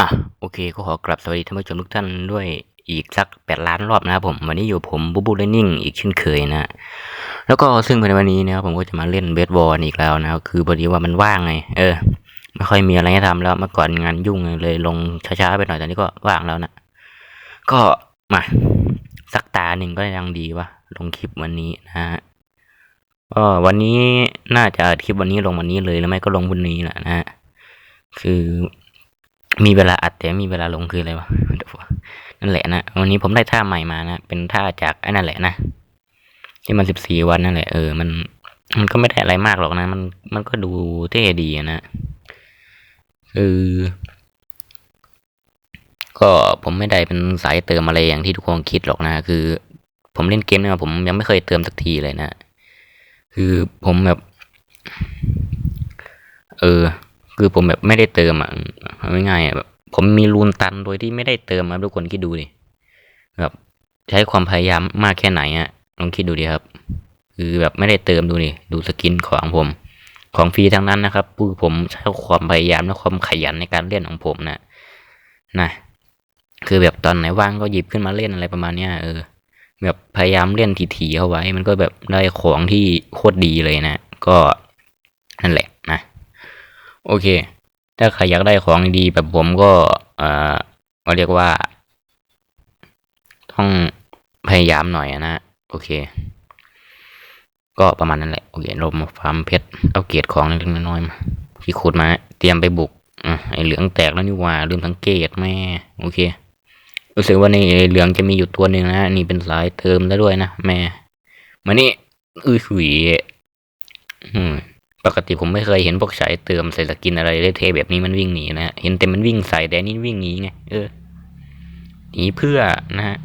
อะโอเคก็ขอกลับสวัสดีท่านผู้ชมทุกท่านด้วยอีกสักแปดล้านรอบนะครับผม วันนี้อยู่ผมบูบูเลนนิ่งอีกเช่นเคยนะ แล้วก็ซึ่งในวันนี้นะครับผมก็จะมาเล่นเบสบอลอีกแล้วนะครับคือพอดีว่ามันว่างไง เออ ไม่ค่อยมีอะไรให้ทำแล้วเมื่อก่อนงานยุ่งเลยลงช้าๆไปหน่อยตอนนี้ก็ว่างแล้วนะ ก็มา สักตาหนึ่งก็ยังดีวะลงคลิปวันนี้นะฮะก็วันนี้น่าจะอัดคลิปวันนี้ลงวันนี้เลยแล้วไม่ก็ลงวันนี้แหละนะฮะคือ มีเวลาอัดแต่มีเวลาลงคืออะไรวะนั่นแหละนะวันนี้ผมได้ท่าใหม่มานะเป็นท่าจากไอ้นั่นแหละนะที่มันสิบสี่วันนั่นแหละเออมันมันก็ไม่ได้อะไรมากหรอกนะ มันมันก็ดูเท่ดีนะคือก็ผมไม่ได้เป็นสายเติมอะไรอย่างที่ทุกคนคิดหรอกนะ คือ ผมเล่นเกมเนี่ยผมยังไม่เคยเติมสักทีเลยนะ คือผมแบบ เออ คือผมแบบไม่ได้เติมอะเอาง่ายๆอะแบบผมมีรูนตันโดยที่ไม่ได้เติมครับทุกคนคิดดูดิแบบใช้ความพยายามมากแค่ไหนอะลองคิดดูดิครับ คือแบบไม่ได้เติมดูดิดูสกินของผม ของฟรีทั้งนั้นนะครับคือผมใช้ความพยายามและความขยันในการเล่นของผมนะนะคือแบบตอนไหนว่างก็หยิบขึ้นมาเล่นอะไรประมาณเนี้ยเออแบบพยายามเล่นถี่ๆเข้าไว้ มันก็แบบได้ของที่โคตรดีเลยนะ ก็นั่นแหละ โอเค ถ้าใครอยากได้ของดีแบบผมก็เอ่อเราเรียกว่า ต้องพยายามหน่อยนะโอเค ก็ประมาณนั้นแหละโอเคเรามฟาร์มเพชรเอาเกียรดของเล็กๆน้อยๆมาที่ขุดมา เตรียมไปบุกอะไอเหลืองแตกแล้วนี่ว่าลืมสังเกตแม่โอเครู้สึกว่าในเหลืองจะมีอยู่ตัวหนึ่งนะนี่เป็นสายเติมแล้วด้วยนะแม่มานี่อื้อหุยอืม ปกติผมไม่เคยเห็นพวกสายเติมใส่สกินอะไรเทแบบนี้มันวิ่งหนีนะฮะเห็นแต่มันวิ่งใส่แต่นี่วิ่งหนีไงเออหนีเพื่อนะฮะ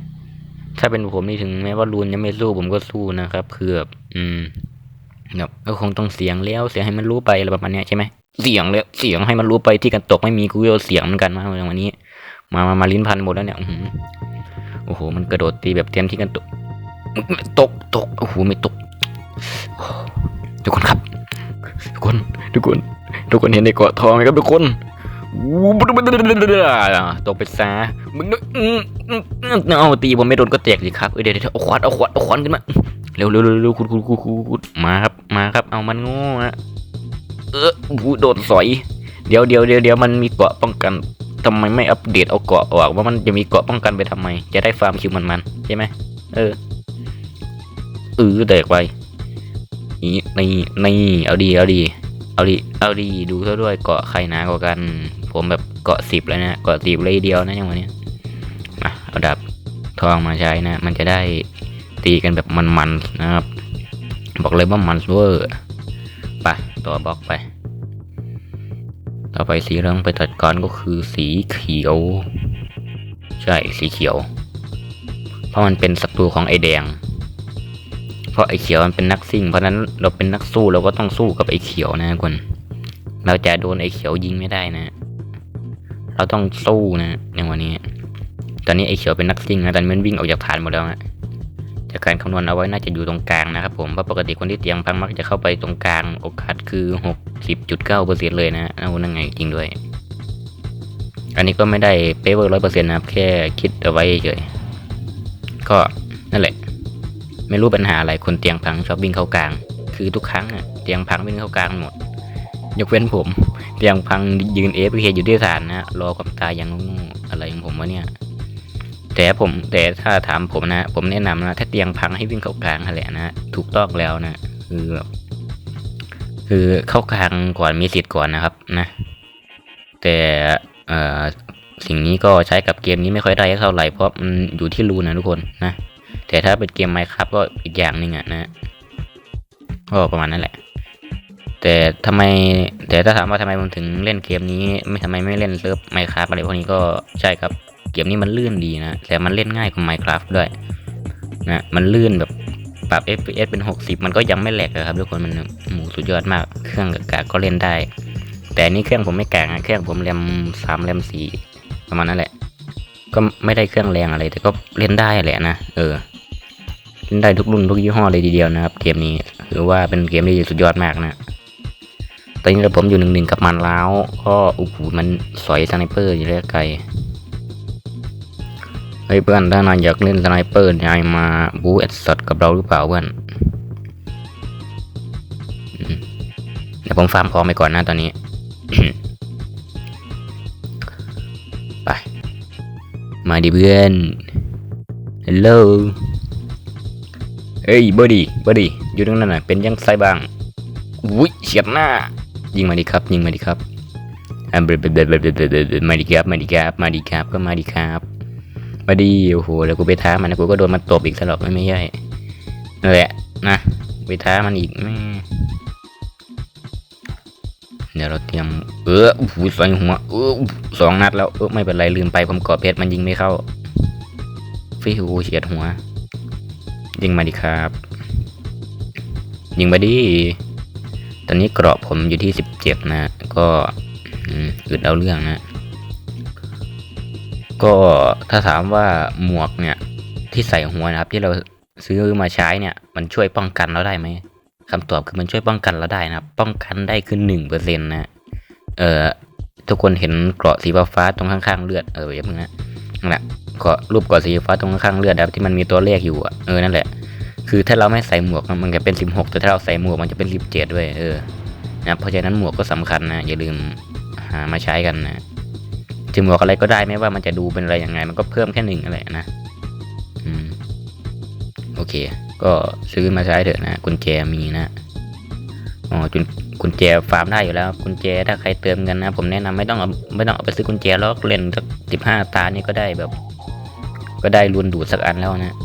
ถ้าเป็นผมนี่ถึงแม้ว่ารูนยังไม่สู้ผมก็สู้นะครับคือแบบอืมแบบก็คงต้องเสียงแล้วเสียงให้มันรู้ไปอะไรประมาณนี้ใช่ไหมเสียงแล้วเสียงให้มันรู้ไปที่กันตกไม่มีกูก็เอาเสียงเหมือนกันมาอย่างวันนี้ มามามาลิ้นพันหมดแล้วเนี่ยโอ้โห มันกระโดดตีแบบเต็มที่กันตก ตกตกโอ้โหไม่ตกทุกคนครับ ทุกคน ทุกคน ทุกคนเห็นในเกาะทองไหมครับทุกคนตกไปซะมึงนึกอื้ออื้ออื้อเอาตีผมไม่โดนก็แตกสิครับเอ้ยเดี๋ยวเดี๋ยวเอาขวานเอาขวานเอาขวานขึ้นมา เร็วเร็วเร็วคุณคุณคุณคุณมาครับ มาครับ เอามันง่ฮะเออหูโดนสอย เดี๋ยวเดี๋ยวเดี๋ยวเดี๋ยวมันมีเกาะป้องกันทำไมไม่อัปเดตเอาเกาะออกว่ามันจะมีเกาะป้องกันไปทำไม จะได้ฟาร์มคิวมันมันๆใช่ไหมเออเออแตกไป นี่นี่นี่เอาดีเอาดีเอาดีเอาดีดูเท่าด้วยเกาะใครหนากว่ากัน ผมแบบเกาะสิบแล้วนะเกาะสิบเลยเดียวนะอย่างวันนี้มาเอาดับทองมาใช้นะ มันจะได้ตีกันแบบมันๆนะครับ บอกเลยว่ามันเวอร์ไปต่อบล็อกไป ต่อไปสีเหลืองไปตัดก่อนก็คือสีเขียว ใช่สีเขียว เพราะมันเป็นศัตรูของไอแดง ราะไอ้เขียวมันเป็นนักซิ่ง เพราะนั้นเราเป็นนักสู้เราก็ต้องสู้กับไอ้เขียวนะคน เราจะโดนไอ้เขียวยิงไม่ได้นะ เราต้องสู้นะในวันนี้ ตอนนี้ไอ้เขียวเป็นนักซิ่งนะตอนนี้มันวิ่งออกจากฐานหมดแล้วนะจากการคำนวณเอาไว้น่าจะอยู่ตรงกลางนะครับผมเพราะปกติคนที่เตียงพังมักจะเข้าไปตรงกลางโอกาสคือหกสิบจุดเก้าเปอร์เซ็นเลยนะเอานั่นไงจริงด้วย อันนี้ก็ไม่ได้เป๊ะเวอร์ร้อยเปอร์เซ็นต์นะครับแค่คิดเอาไว้เฉยก็ ไม่รู้ปัญหาอะไรคนเตียงพังชอบวิ่งเข้ากลาง คือทุกครั้งอะเตียงพังวิ่งเข้ากลางหมด ยกเว้นผม เตียงพังยืนเอฟเคอยู่ที่ฐานนะรอความตายอย่างงอะไรของผมวะเนี่ย แต่ผมแต่ถ้าถามผมนะ ผมแนะนำนะถ้าเตียงพังให้วิ่งเข้ากลางนั่นแหละนะถูกต้องแล้วนะคือแบบคือเข้ากลางก่อนมีสิทธิ์ก่อนนะครับนะ แต่สิ่งนี้ก็ใช้กับเกมนี้ไม่ค่อยได้เท่าไหร่เพราะมันอยู่ที่รูนะทุกคนนะ แต่ถ้าเป็นเกมไมครับก็อีกอย่างหนึ่งอะนะก็ประมาณนั้นแหละ แต่ทำไม แต่ถ้าถามว่าทำไมผมถึงเล่นเกมนี้ ไม่ทำไมไม่เล่นเซิร์ฟไมครับอะไรพวกนี้ก็ใช่ครับเกมนี้มันลื่นดีนะแต่มันเล่นง่ายกว่า Minecraft ด้วยนะมันลื่นแบบปรับ FPS เป็น 60 มันก็ยังไม่แหลกครับทุกคนมันหมูสุดยอดมาก เครื่องกากก็เล่นได้ แต่นี่เครื่องผมไม่กากนะเครื่องผมแรมสามแรมสี่ประมาณนั้นแหละ ก็ไม่ได้เครื่องแรงอะไร แต่ก็เล่นได้แหละนะ เออ เล่นได้ทุกรุ่นทุกยี่ห้อเลยทีเดียวนะครับ เกมนี้ถือว่าเป็นเกมที่สุดยอดมากนะตอนนี้เราผมอยู่หนึ่งหนึ่งกับมันแล้วก็โอ้โหมันสอยสไนเปอร์อยู่ระยะไกลเฮ้ยเพื่อนถ้านายอยากเล่นสไนเปอร์นายมาบูเอ็ดสดกับเราหรือเปล่าเพื่อนเดี๋ยวผมฟาร์มขอไปก่อนนะตอนนี้ ไป มาดิเพื่อนฮัลโหล เอ้ยบอดี้บอดี้อยู่ตรงนั้นน่ะเป็นยังไซบ้างอุ้ยเฉียบหน้า ยิงมาดิครับ ยิงมาดิครับอันเบลเบลเบลเบลบลมาดิครับมาดิครับมาดิครับก็มาดิครับมาดีโอ้โหแล้วกูไปท้ามันนะกูก็โดนมันตบอีกสลบไม่ไม่ใช่นั่นแหละนะไปท้ามันอีกแม่เดี๋ยวเราเตรียมเออโอ้โหสองหัวเออสองนัดแล้วเออไม่เป็นไรลืมไปผมกอเพชรมันยิงไม่เข้าฟิวเฉียดหัว ยิงมาดิครับ ยิงมาดิ ตอนนี้เกราะผมอยู่ที่สิบเจ็ดนะ ก็อืดเอาเรื่องนะ ก็ถ้าถามว่าหมวกเนี่ย ที่ใส่หัวนะครับ ที่เราซื้อมาใช้เนี่ย มันช่วยป้องกันเราได้ไหมคำตอบคือมันช่วยป้องกันเราได้นะครับ ป้องกันได้คือหนึ่งเปอร์เซ็นต์นะ เอ่อทุกคนเห็นเกราะสีฟ้าตรงข้างๆเลือดเอออย่าเพิ่งนะ นั่นแหละเกราะรูปเกราะสีฟ้าตรงข้างเลือดที่มันมีตัวเลขอยู่อะเออนั่นแหละ คือถ้าเราไม่ใส่หมวกมันจะเป็นสิบหกแต่ถ้าเราใส่หมวกมันจะเป็นสิบเจ็ดด้วยเออนะเพราะฉะนั้นหมวกก็สำคัญนะอย่าลืมหามาใช้กันนะถึงหมวกอะไรก็ได้ไม่ว่ามันจะดูเป็นอะไรยังไง มันก็เพิ่มแค่หนึ่งอะไรนะอืมโอเค ก็ซื้อมาใช้เถอะนะกุญแจมีนะอ๋อจุน กุญแจฟาร์มได้อยู่แล้วกุญแจถ้าใครเติมกันนะ ผมแนะนำไม่ต้องเอาไม่ต้องเอาไปซื้อกุญแจแล้วเล่นสักสิบห้าตานี่ก็ได้แบบ ก็ได้รุนดูดสักอันแล้วนะ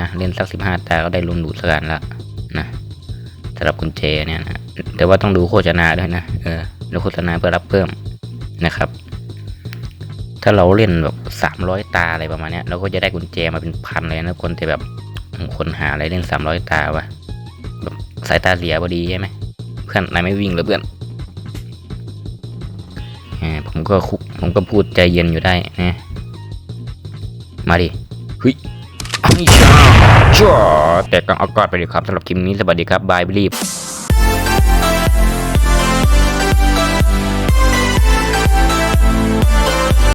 นะเล่นสักสิบห้าตาก็ได้ลุนดูดสกันละนะสำหรับกุญแจเนี่ยนะแต่ว่าต้องดูโฆษณาด้วยนะเออดูโฆษณาเพื่อรับเพิ่มนะครับ ถ้าเราเล่นแบบสามร้อยตาอะไรประมาณเนี้ยเราก็จะได้กุญแจมาเป็นพันเลยนะคนที่แบบคนหาอะไรเล่นสามร้อยตาวะแบบสายตาเสียพอดีใช่ไหม พื่อนนายไม่วิ่งเหรือเพื่อนอ่าผมก็คุผมก็พูดใจเย็นอยู่ได้นะมาดิเฮ้ยไอ้ชาจ้าแต่กังอากาศไปเลยครับสำหรับคลิปนี้สวัสดีครับบายบลีบ